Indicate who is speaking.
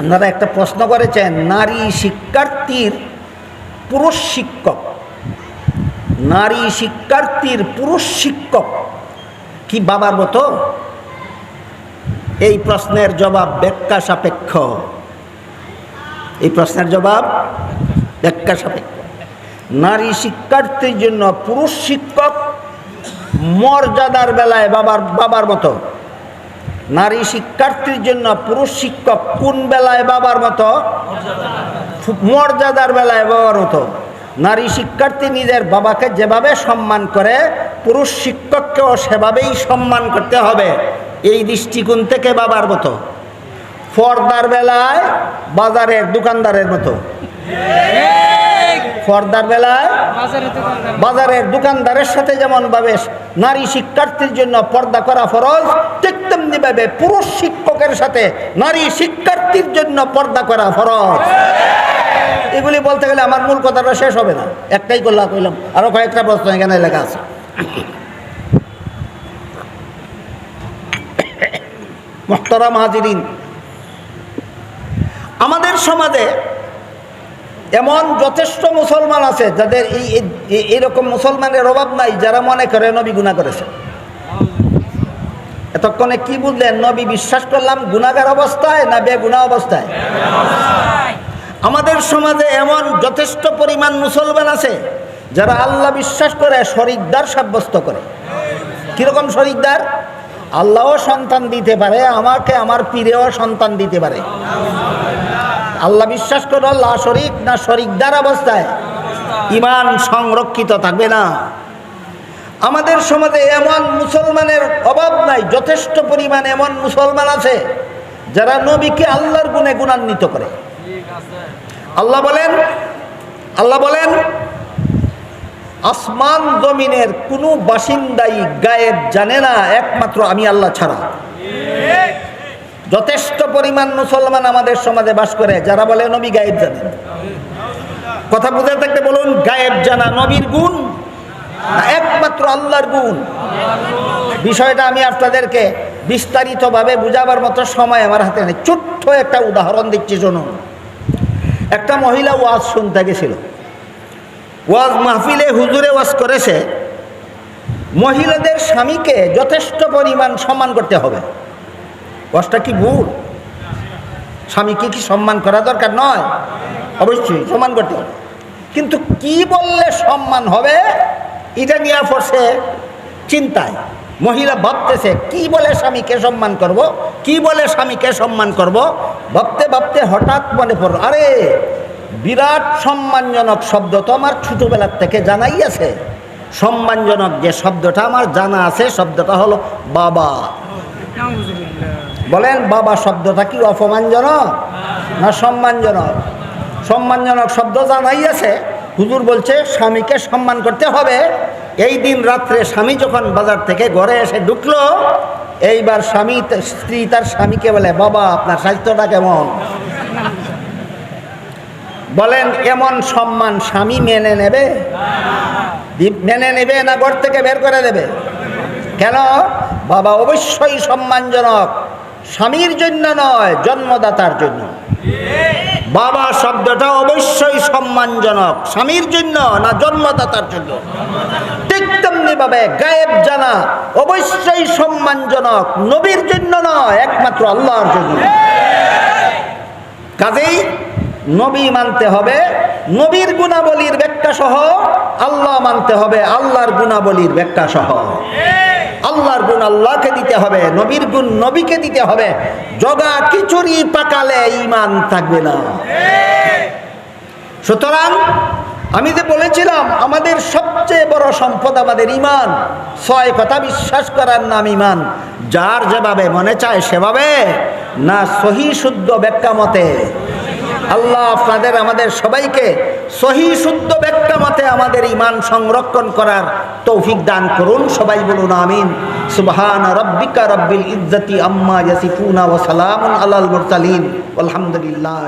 Speaker 1: আপনারা একটা প্রশ্ন করেছেন, নারী শিক্ষার্থীর পুরুষ শিক্ষক। নারী শিক্ষার্থীর পুরুষ শিক্ষক কি বাবার মতো? এই প্রশ্নের জবাব ব্যাখ্যা সাপেক্ষ। এই প্রশ্নের জবাব ব্যাখ্যা সাপেক্ষ। নারী শিক্ষার্থীর জন্য পুরুষ শিক্ষক মর্যাদার বেলায় বাবার বাবার মতো। নারী শিক্ষার্থীর জন্য পুরুষ শিক্ষক কোন বেলায় বাবার মতো? মর্যাদার বেলায় বাবার মতো। নারী শিক্ষার্থী নিজের বাবাকে যেভাবে সম্মান করে, পুরুষ শিক্ষককেও সেভাবেই সম্মান করতে হবে। এই দৃষ্টিকোণ থেকে বাবার মতো। ফর্দার বেলায় বাজারের দোকানদারের মতো। ফর্দার বেলায় বাজারের দোকানদারের সাথে যেমন ভাবে নারী শিক্ষার্থীর জন্য পর্দা করা ফরজ ঠিক তেমনি ভাবে পুরুষ শিক্ষকের সাথে নারী শিক্ষার্থীর জন্য পর্দা করা ফরজ। এগুলি বলতে গেলে আমার মূল কথাটা শেষ হবে না। একটাই করলা কইলাম। আরও কয়েকটা প্রশ্ন এখানে লেখা আছে। মোহতরাম হাজিরিন আমাদের সমাজে এমন যথেষ্ট মুসলমান আছে যাদের এই এই- এইরকম মুসলমানের অভাব নাই, যারা মনে করে নবী গুণা করেছে। এতক্ষণে কি বুঝলেন? নবী বিশ্বাস করলাম গুণাগার অবস্থায় না বেগুনা অবস্থায়? আমাদের সমাজে এমন যথেষ্ট পরিমাণ মুসলমান আছে যারা আল্লাহ বিশ্বাস করে, শরিকদার সাব্যস্ত করে। কীরকম শরিকদার? আল্লাহও সন্তান দিতে পারে, আমাকে, আমার পীরেও সন্তান দিতে পারে। আল্লাহ বিশ্বাস করো, আল্লাহ শরিক না শরিকদার অবস্থায়? ইমান সংরক্ষিত থাকবে না। আমাদের সমাজে এমন মুসলমানের অভাব নাই, যথেষ্ট পরিমাণ এমন মুসলমান আছে, যারা নবীকে আল্লাহর গুণে গুণান্বিত করে। আল্লাহ বলেন আল্লাহ বলেন, আসমান জমিনের কোনো বাসিন্দাই গায়েব জানে না, একমাত্র আমি আল্লাহ ছাড়া। যথেষ্ট পরিমাণ মুসলমান আমাদের সমাজে বাস করে, যারা বলে নবী গায়েব জানেন কথা বুঝে থাকতে বলুন, গায়েব জানা নবীর গুণ একমাত্র আল্লাহর গুণ? বিষয়টা আমি আপনাদেরকে বিস্তারিতভাবে বুঝাবার মতো সময় আমার হাতে নেই। ছোট্ট একটা উদাহরণ দিচ্ছি, শুনুন। একটা মহিলা ওয়াজ শুনতে গেছিল। ওয়াজ মাহফিলে হুজুরে ওয়াজ করেছে, মহিলাদের স্বামীকে যথেষ্ট পরিমাণ সম্মান করতে হবে। ওয়াজটা কি ভুল? স্বামীকে কি সম্মান করা দরকার? নয়। অবশ্যই, সম্মান করতে হবে। কিন্তু কি বললে সম্মান হবে? এটা নিয়ে পড়ছে চিন্তায়। মহিলা ভাবতেছে, কি বলে স্বামীকে সম্মান করব? কি বলে স্বামীকে সম্মান করব? ভাবতে ভাবতে হঠাৎ মনে পড়ল, আরে, বিরাট সম্মানজনক শব্দ তো আমার ছোটোবেলার থেকে জানাই আছে। সম্মানজনক যে শব্দটা আমার জানা আছে, শব্দটা হলো বাবা। বলেন, বাবা শব্দটা কি অপমানজনক না সম্মানজনক? সম্মানজনক শব্দ জানাই আছে। হুজুর বলছে, স্বামীকে সম্মান করতে হবে। এই দিন রাত্রে স্বামী যখন বাজার থেকে ঘরে এসে ঢুকলো, এইবার স্বামী স্ত্রী তার স্বামীকে বলে, বাবা, আপনার স্বাস্থ্যটা কেমন? বলেন, এমন সম্মান স্বামী মেনে নেবে? মেনে নেবে না ঘর থেকে বের করে দেবে? কেন? বাবা অবশ্যই সম্মানজনক। স্বামীর জন্য নয়, জন্মদাতার জন্য। বাবা শব্দটা অবশ্যই সম্মানজনক। স্বামীর জন্য না জন্মদাতার জন্য। ঠিক তেমনি ভাবে গায়েব জানা অবশ্যই সম্মানজনক। নবীর জন্য নয়, একমাত্র আল্লাহর জন্য। কাজেই নবী মানতে হবে। নবীর গুণাবলীর ব্যাখ্যা সহ আল্লাহ মানতে হবে। আল্লাহর গুণাবলীর ব্যাখ্যা সহ। আল্লাহর গুণ আল্লাহকে দিতে হবে, নবীর গুণ নবীকে দিতে হবে। জগা খিচুড়ি পাকালে ইমান থাকবে না। সুতরাং আমি যে বলেছিলাম, আমাদের সবচেয়ে বড় সম্পদ আমাদের ইমান ছয় কথা বিশ্বাস করার নাম ইমান যার যেভাবে মনে চায় সেভাবে, না সহি শুদ্ধ ব্যাখ্যা মতে। আল্লাহ আপনাদের, আমাদের সবাইকে সহি শুদ্ধ ব্যাখ্যা মতে আমাদের ইমান সংরক্ষণ করার তৌফিক দান করুন, সবাই বলুন আমিন। সুবহান রব্বিকা রব্বিল ইজ্জতি আম্মা ইয়াসিফুনা ওয়া সালামুন আলাল মুরসালিন। আলহামদুলিল্লাহ